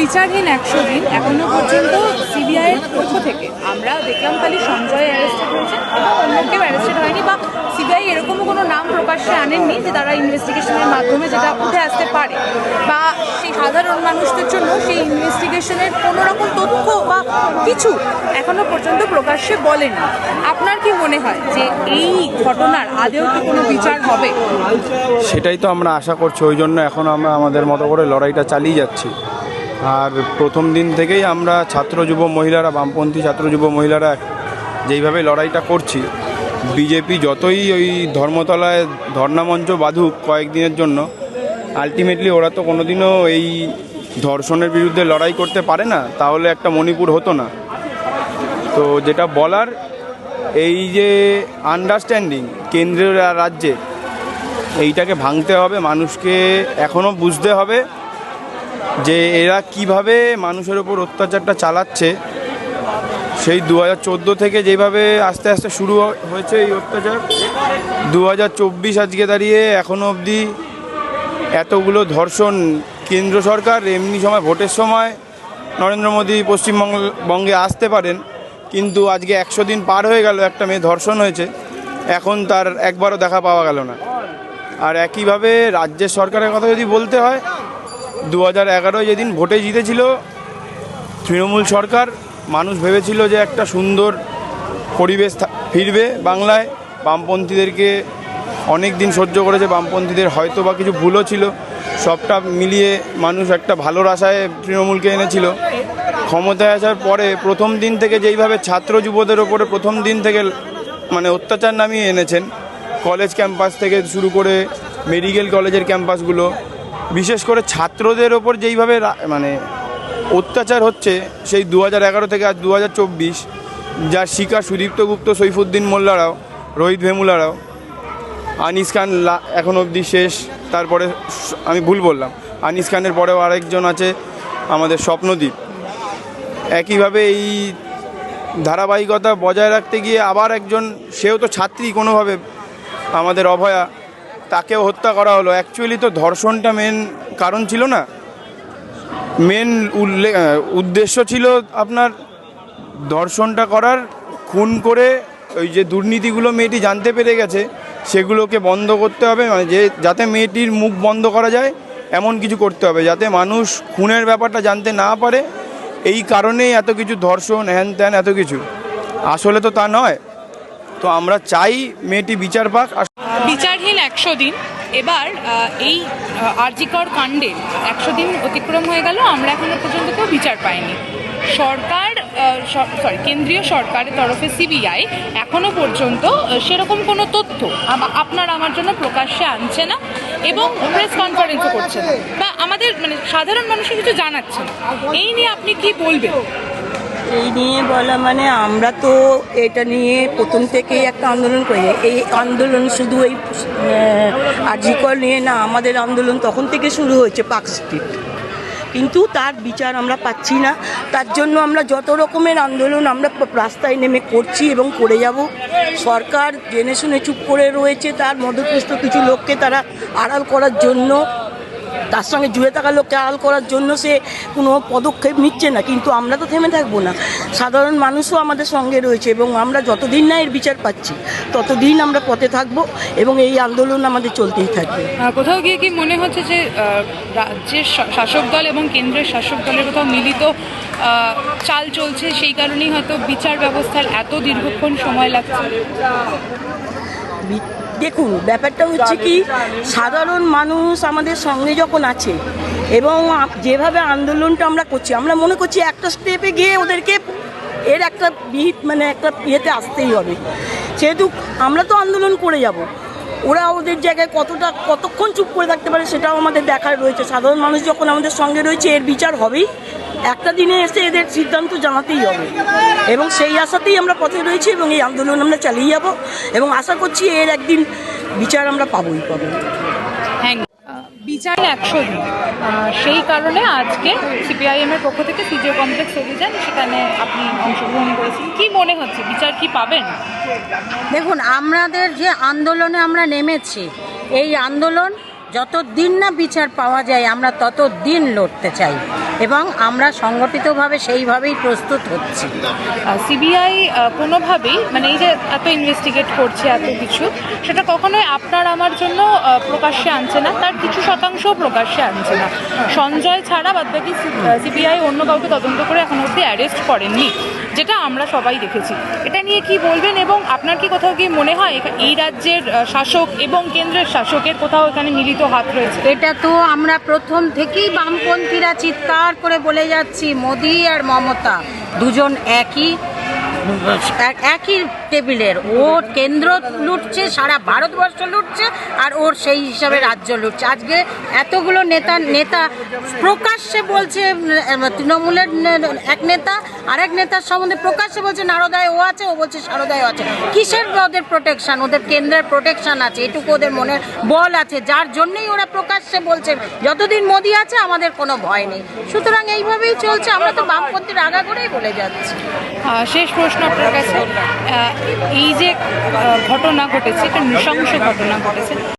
বিচারহীন একশো দিন এখনও পর্যন্ত সিবিআই এর পক্ষ থেকে। আমরা দেখলাম খালি সঞ্জয় অ্যারেস্টেড হয়েছে অন্য কেউ অ্যারেস্টেড হয়নি বা সিবিআই এরকমও কোনো নাম প্রকাশ্যে আনেননি যে তারা ইনভেস্টিগেশনের মাধ্যমে যেটা উঠে আসতে পারে। বা সেই সাধারণ মানুষদের জন্য সেই ইনভেস্টিগেশনের কোনো রকম তথ্য বা কিছু এখনও পর্যন্ত প্রকাশ্যে বলেনি। আপনার কি মনে হয় যে এই ঘটনার আদেও কি কোনো বিচার হবে? সেটাই তো আমরা আশা করছি, ওই জন্য এখন আমরা আমাদের মতো করে লড়াইটা চালিয়ে যাচ্ছি। আর প্রথম দিন থেকেই আমরা ছাত্র যুব মহিলারা, বামপন্থী ছাত্র যুব মহিলারা যেইভাবে লড়াইটা করছি, বিজেপি যতই ওই ধর্মতলায় ধর্নামঞ্চ বাঁধুক কয়েকদিনের জন্য আলটিমেটলি ওরা তো কোনোদিনও এই ধর্ষণের বিরুদ্ধে লড়াই করতে পারে না, তাহলে একটা মণিপুর হতো না। তো যেটা বলার, এই যে আন্ডারস্ট্যান্ডিং কেন্দ্রীয় আর রাজ্যের, এইটাকে ভাঙতে হবে, মানুষকে এখনও বুঝতে হবে যে এরা কীভাবে মানুষের ওপর অত্যাচারটা চালাচ্ছে, সেই দু চোদ্দ থেকে যেভাবে আস্তে আস্তে শুরু হয়েছে এই অত্যাচার দু হাজার চব্বিশ আজকে দাঁড়িয়ে এখনও অবধি এতগুলো ধর্ষণ কেন্দ্র সরকার এমনি সময়, ভোটের সময় নরেন্দ্র মোদী পশ্চিমবঙ্গ, বঙ্গে আসতে পারেন, কিন্তু আজকে একশো দিন পার হয়ে গেল, একটা মেয়ে ধর্ষণ হয়েছে, এখন তার একবারও দেখা পাওয়া গেল না। আর একইভাবে রাজ্যের সরকারের কথা যদি বলতে হয় দু হাজার এগারোয় যেদিন ভোটে জিতেছিল তৃণমূল সরকার, মানুষ ভেবেছিল যে একটা সুন্দর পরিবেশ ফিরবে বাংলায়। বামপন্থীদেরকে অনেক দিন সহ্য করেছে, বামপন্থীদের হয়তো বা কিছু ভুলও ছিল। সবটা মিলিয়ে মানুষ একটা ভালোর আশায় তৃণমূলকে এনেছিল। ক্ষমতায় আসার পরে প্রথম দিন থেকে যেইভাবে ছাত্র যুবদের ওপরে প্রথম দিন থেকে মানে অত্যাচার নামিয়ে এনেছেন, কলেজ ক্যাম্পাস থেকে শুরু করে মেডিকেল কলেজের ক্যাম্পাসগুলো বিশেষ করে ছাত্রদের ওপর যেইভাবে মানে অত্যাচার হচ্ছে, সেই দু হাজার এগারো থেকে আজ দু হাজার চব্বিশ যার শিকার সুদীপ্ত গুপ্ত, সৈফুদ্দিন মোল্লারাও রোহিত ভেমুলারাও আনিস খান এখন অবধি শেষ, তারপরে আমি ভুল বললাম, আনিস খানের পরেও আরেকজন আছে আমাদের স্বপ্নদ্বীপ একইভাবে এই ধারাবাহিকতা বজায় রাখতে গিয়ে আবার একজন, সেও তো ছাত্রী কোনোভাবে, আমাদের অভয়া তাকেও হত্যা করা হলো। অ্যাকচুয়ালি তো ধর্ষণটা মেন কারণ ছিল না। মেন উল্লেখ উদ্দেশ্য ছিল আপনার ধর্ষণটা করার, খুন করে ওই যে দুর্নীতিগুলো মেয়েটি জানতে পেরে গেছে, সেগুলোকে বন্ধ করতে হবে। মানে যে, যাতে মেয়েটির মুখ বন্ধ করা যায়, এমন কিছু করতে হবে। যাতে মানুষ খুনের ব্যাপারটা জানতে না পারে। এই কারণেই এত কিছু ধর্ষণ, হ্যান ত্যান, এত কিছু। আসলে তো তা নয়। তো আমরা চাই মেয়েটি বিচার পাক। বিচারহীন একশো দিন। এবার এই আরজিকর কাণ্ডের একশো দিন অতিক্রম হয়ে গেল। আমরা এখনও পর্যন্ত কেউ বিচার পাইনি। সরকার সরি কেন্দ্রীয় সরকারের তরফে সিবিআই এখনও পর্যন্ত সেরকম কোনো তথ্য আপনার আমার জন্য প্রকাশ্যে আনছে না এবং প্রেস কনফারেন্সও করছে না। বা আমাদের মানে সাধারণ মানুষকে কিছু জানাচ্ছে না। এই নিয়ে আপনি কি বলবেন? এই নিয়ে বলা মানে আমরা তো এটা নিয়ে প্রথম থেকেই একটা আন্দোলন করি। এই আন্দোলন শুধু এই আজিকল নিয়ে না, আমাদের আন্দোলন তখন থেকে শুরু হয়েছে পার্ক স্ট্রিট। কিন্তু তার বিচার আমরা পাচ্ছি না। তার জন্য আমরা যত রকমের আন্দোলন আমরা রাস্তায় নেমে করছি এবং করে যাব। সরকার জেনে শুনে চুপ করে রয়েছে, তার মধ্যপ্রস্থ কিছু লোককে তারা আড়াল করার জন্য তার সঙ্গে জুড়ে থাকা লোককে আড়াল করার জন্য সে কোনো পদক্ষেপ নিচ্ছে না কিন্তু আমরা তো থেমে থাকব না। সাধারণ মানুষও আমাদের সঙ্গে রয়েছে এবং আমরা যতদিন না এর বিচার পাচ্ছি ততদিন আমরা পথে থাকব এবং এই আন্দোলন আমাদের চলতেই থাকবে। কোথাও গিয়ে কি মনে হচ্ছে যে রাজ্যের শাসক দল এবং কেন্দ্রের শাসক দলের কোথাও মিলিত চাল চলছে সেই কারণেই হয়তো বিচার ব্যবস্থার এত দীর্ঘক্ষণ সময় লাগছে? দেখুন ব্যাপারটা হচ্ছে কি সাধারণ মানুষ আমাদের সঙ্গে যখন আছে এবং যেভাবে আন্দোলনটা আমরা করছি আমরা মনে করছি একটা স্টেপে গিয়ে ওদেরকে এর একটা বিহিত মানে একটা ইয়েতে আসতেই হবে। সেহেতু আমরা তো আন্দোলন করে যাব ওরা ওদের জায়গায় কতটা কতক্ষণ চুপ করে থাকতে পারে সেটাও আমাদের দেখার রয়েছে। সাধারণ মানুষ যখন আমাদের সঙ্গে রয়েছে এর বিচার হবেই। একটা দিনে এসে এদের সিদ্ধান্ত জানাতেই হবে। এবং সেই আশাতেই আমরা পথে রয়েছি এবং এই আন্দোলন আমরা চালিয়ে যাব। এবং আশা করছি এর একদিন বিচার আমরা পাবোই পাবো হ্যাঁ বিচার একশো দিন। সেই কারণে আজকে সিপিআইএম এর পক্ষ থেকে সিজিও কমপ্লেক্স অভিযান সেখানে আপনি অংশগ্রহণ করেছেন। কি মনে হচ্ছে বিচার কি পাবেন? দেখুন আমাদের যে আন্দোলনে আমরা নেমেছি এই আন্দোলন যত দিন না বিচার পাওয়া যায়, আমরা তত দিন লড়তে চাই এবং আমরা সংগঠিতভাবে সেইভাবেই প্রস্তুত হচ্ছি। সিবিআই কোনোভাবেই মানে এই যে এত ইনভেস্টিগেট করছে এত কিছু, সেটা কখনোই আপনার আমার জন্য প্রকাশ্যে আনছে না, তার কিছু শতাংশও প্রকাশ্যে আনছে না। সঞ্জয় ছাড়া বাদবাকি সিবিআই অন্য কাউকে তদন্ত করে এখন অবধি অ্যারেস্ট করেননি, যেটা আমরা সবাই দেখেছি। এটা নিয়ে কি বলবেন এবং আপনার কি কোথাও কি মনে হয়? এই রাজ্যের শাসক এবং কেন্দ্রের শাসকের কোথাও এখানে মিলিত হাত রয়েছে। এটা তো আমরা প্রথম থেকেই বামপন্থীরা চিৎকার করে বলে যাচ্ছি, মোদি আর মমতা দুজন একই এক- একই টেবিলের। ও কেন্দ্র লুটছে সারা ভারতবর্ষ লুটছে আর ওর সেই হিসাবে রাজ্য লুটছে। আজকে এতগুলো নেতা নেতা প্রকাশ্যে বলছে তৃণমূলের এক নেতা আরেক নেতার সম্বন্ধে প্রকাশ্যে বলছে নারদায় ও আছে। ও বলছে সারদায় ও আছে। কিসের ওদের প্রোটেকশন ওদের কেন্দ্রের প্রোটেকশন আছে এটুকু ওদের মনের বল আছে। যার জন্যই ওরা প্রকাশ্যে বলছে যতদিন মোদি আছে আমাদের কোনো ভয় নেই। সুতরাং এইভাবেই চলছে। আমরা তো বামপন্থীর আগা করেই বলে যাচ্ছি। শেষ প্রশ্ন আপনার কাছে। এই যে ঘটনা ঘটেছে এটা নৃশংস ঘটনা ঘটেছে